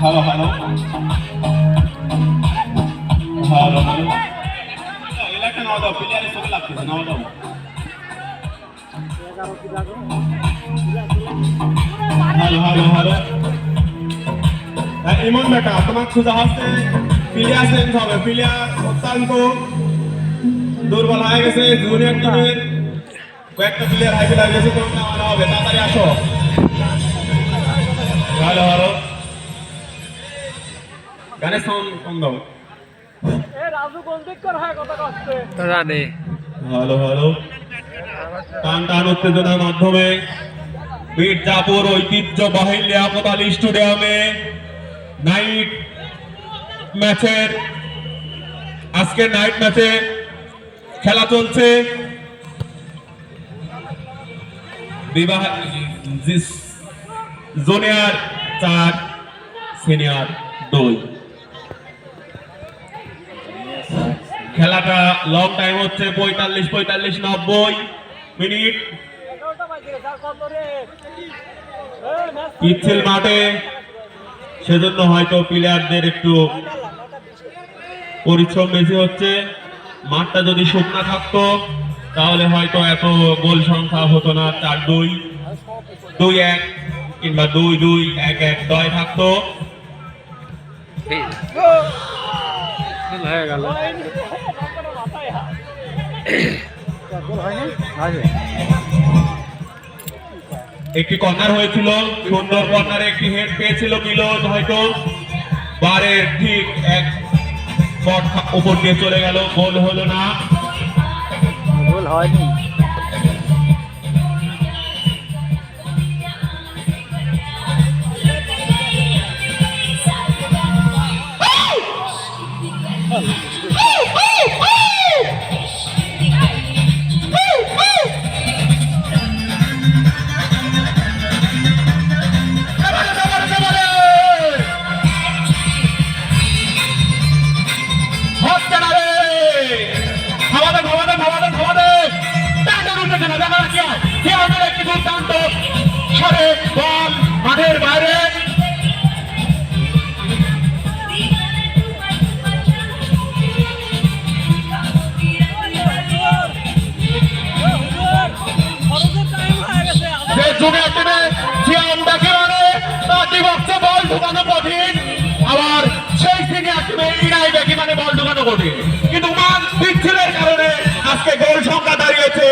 Hello hello hello hello এলাকা নাও দাও প্লেয়ারের সঙ্গে লাগতেছে নাও দাও। হ্যালো হ্যালো হ্যালো হ্যাঁ, ইমন বেটা তোমার খোঁজা হচ্ছে প্লেয়ার চেঞ্জ হবে প্লেয়ার অত্যন্ত দুর্বল হয়ে গেছে জুনিয়র টিমের কয়েকটা প্লেয়ার হাইপে লাগে গেছে তোমাকে আনা হবে তাড়াতাড়ি আসো। হ্যালো হ্যালো গানের সাউন্ড কম দাও। তো জানে হ্যালো হ্যালো টান টান উত্তেজনার মাধ্যমে মির্জাপুর ঐতিহ্যবাহী লিয়াকত আলী স্টেডিয়ামে নাইট ম্যাচের আজকে নাইট ম্যাচে খেলা চলছে। বিবাহ জুনিয়র চার, সিনিয়র দুই। খেলাটা লং টাইম হচ্ছে, পঁয়তাল্লিশ পঁয়তাল্লিশ, নব্বই মিনিট। পিচ্ছিল মাঠে। সেজন্য হয়তো প্লেয়ারদের একটু পরিশ্রম বেশি হচ্ছে। মাঠটা যদি শুকনা থাকতো তাহলে হয়তো এত গোল সংখ্যা হতো না। চার দুই দুই এক কিংবা দুই দুই এক এক দয় থাকতো। হয়ে গেল। একটি কর্নার হয়েছিল সুন্দর কর্নারে একটি হেড পেয়েছিল মিলন হয়তো। বারের ঠিক এক উপর দিয়ে চলে গেল গোল হলো না। গোল হয়নি। মানে বল ঢুকানো কঠিন। কিন্তু মান পিচ্ছিলের কারণে আজকে গোল সংখ্যা দাঁড়িয়েছে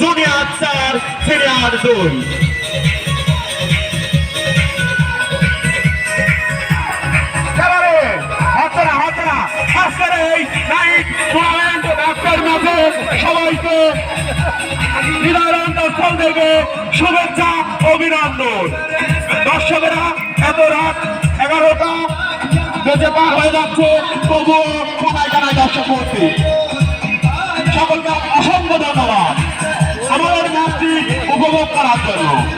জুনিয়র চার সিনিয়র দুই। শুভেচ্ছা, অভিনন্দন। দর্শকেরা, এত রাত এগারোটা বেঁচে পার হয়ে যাচ্ছে তবুও কোথায় কানায় ব্যবসা করছে সকলকে অসংখ্য আমাদের মাছটি উপভোগ করার জন্য।